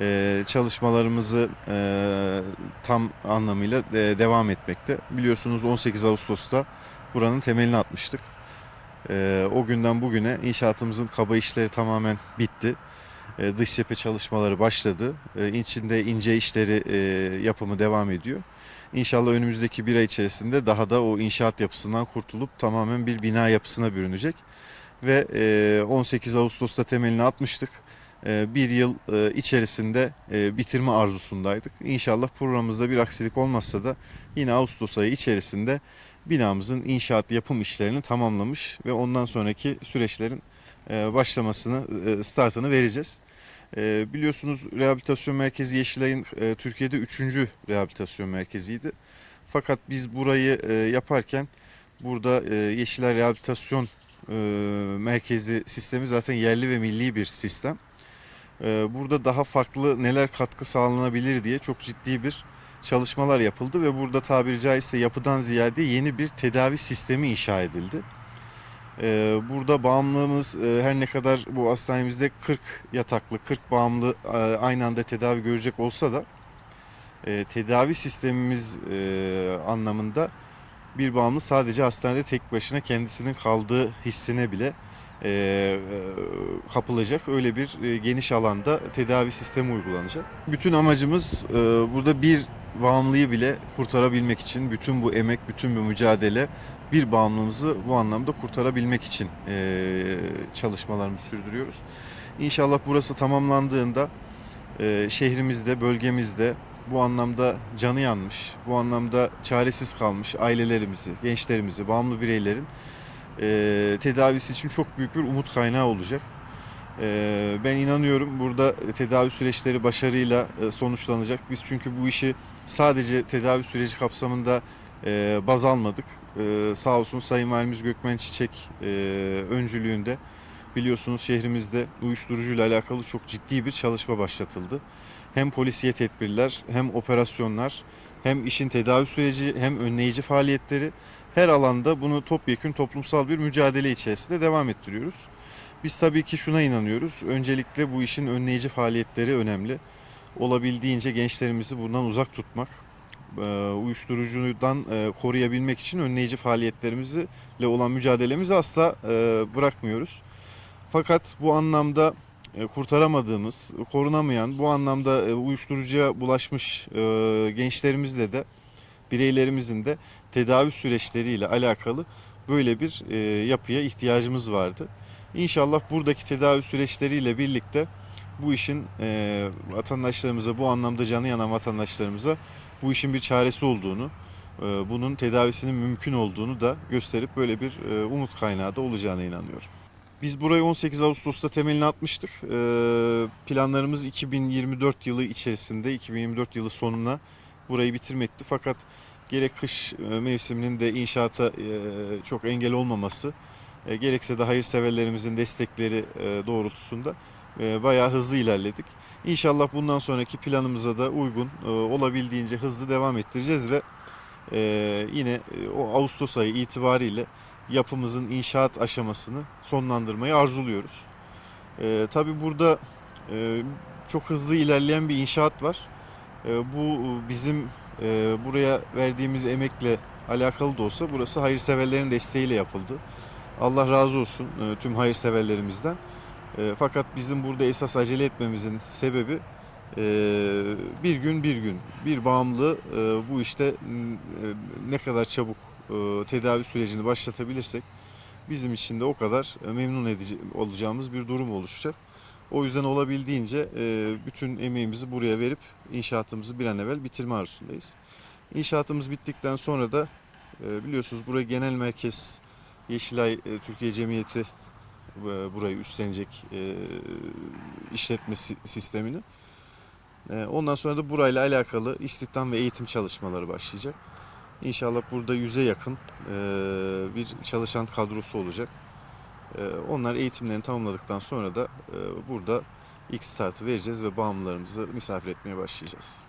e, çalışmalarımızı e, tam anlamıyla e, devam etmekte. Biliyorsunuz 18 Ağustos'ta buranın temelini atmıştık. E, o günden bugüne inşaatımızın kaba işleri tamamen bitti. E, dış cephe çalışmaları başladı. E, içinde ince işleri e, yapımı devam ediyor. İnşallah önümüzdeki bir ay içerisinde daha da o inşaat yapısından kurtulup tamamen bir bina yapısına bürünecek. Ve e, 18 Ağustos'ta temelini atmıştık. E, bir yıl e, içerisinde e, bitirme arzusundaydık. İnşallah programımızda bir aksilik olmazsa da yine Ağustos ayı içerisinde binamızın inşaat yapım işlerini tamamlamış ve ondan sonraki süreçlerin e, başlamasını, startını vereceğiz. Biliyorsunuz rehabilitasyon merkezi Yeşilay'ın Türkiye'de üçüncü rehabilitasyon merkeziydi. Fakat biz burayı yaparken burada Yeşilay Rehabilitasyon Merkezi sistemi zaten yerli ve milli bir sistem. E, Burada daha farklı neler katkı sağlanabilir diye çok ciddi bir çalışmalar yapıldı ve burada tabiri caizse yapıdan ziyade yeni bir tedavi sistemi inşa edildi. Ee, Burada bağımlılığımız e, her ne kadar bu hastanemizde 40 yataklı, 40 bağımlı e, aynı anda tedavi görecek olsa da e, tedavi sistemimiz anlamında bir bağımlı sadece hastanede tek başına kendisinin kaldığı hissine bile e, e, kapılacak. Öyle bir e, geniş alanda tedavi sistemi uygulanacak. Bütün amacımız e, burada bir bağımlıyı bile kurtarabilmek için bütün bu emek, bütün bu mücadele bir bağımlılığımızı bu anlamda kurtarabilmek için e, çalışmalarımızı sürdürüyoruz. İnşallah burası tamamlandığında e, şehrimizde, bölgemizde bu anlamda canı yanmış, bu anlamda çaresiz kalmış ailelerimizi, gençlerimizi, bağımlı bireylerin e, tedavisi için çok büyük bir umut kaynağı olacak. E, ben inanıyorum burada tedavi süreçleri başarıyla e, sonuçlanacak. Biz çünkü bu işi sadece tedavi süreci kapsamında e, baz almadık. E, sağ olsun Sayın Valimiz Gökmen Çiçek e, öncülüğünde biliyorsunuz şehrimizde uyuşturucuyla alakalı çok ciddi bir çalışma başlatıldı. Hem polisiye tedbirler hem operasyonlar hem işin tedavi süreci hem önleyici faaliyetleri her alanda bunu topyekün toplumsal bir mücadele içerisinde devam ettiriyoruz. Biz tabii ki şuna inanıyoruz. Öncelikle bu işin önleyici faaliyetleri önemli. Olabildiğince gençlerimizi bundan uzak tutmak, e, uyuşturucudan e, koruyabilmek için önleyici faaliyetlerimizle olan mücadelemizi asla e, bırakmıyoruz. Fakat bu anlamda kurtaramadığımız, korunamayan, bu anlamda uyuşturucuya bulaşmış gençlerimizle de bireylerimizin de tedavi süreçleriyle alakalı böyle bir e, yapıya ihtiyacımız vardı. İnşallah buradaki tedavi süreçleriyle birlikte bu işin e, vatandaşlarımıza, bu anlamda canı yanan vatandaşlarımıza bu işin bir çaresi olduğunu, e, bunun tedavisinin mümkün olduğunu da gösterip böyle bir e, umut kaynağı da olacağına inanıyorum. Biz burayı 18 Ağustos'ta temelini atmıştık. E, planlarımız 2024 yılı içerisinde, 2024 yılı sonuna burayı bitirmekti. Fakat gerek kış e, mevsiminin de inşaata e, çok engel olmaması, e, gerekse de hayırseverlerimizin destekleri doğrultusunda bayağı hızlı ilerledik. İnşallah bundan sonraki planımıza da uygun olabildiğince hızlı devam ettireceğiz ve yine o Ağustos ayı itibariyle yapımızın inşaat aşamasını sonlandırmayı arzuluyoruz. Tabi burada çok hızlı ilerleyen bir inşaat var. Bu bizim e, buraya verdiğimiz emekle alakalı da olsa burası hayırseverlerin desteğiyle yapıldı. Allah razı olsun e, tüm hayırseverlerimizden. E, fakat bizim burada esas acele etmemizin sebebi e, bir gün bir gün bir bağımlı e, bu işte e, ne kadar çabuk e, tedavi sürecini başlatabilirsek bizim için de o kadar e, memnun edici olacağımız bir durum oluşacak. O yüzden olabildiğince e, bütün emeğimizi buraya verip inşaatımızı bir an evvel bitirme arzusundayız. İnşaatımız bittikten sonra da e, biliyorsunuz buraya genel merkez Yeşilay e, Türkiye Cemiyeti burayı üstlenecek e, işletme si- sistemini. Ondan sonra da burayla alakalı istihdam ve eğitim çalışmaları başlayacak. İnşallah burada yüze yakın bir çalışan kadrosu olacak. E, Onlar eğitimlerini tamamladıktan sonra da e, burada ilk startı vereceğiz ve bağımlılarımızı misafir etmeye başlayacağız.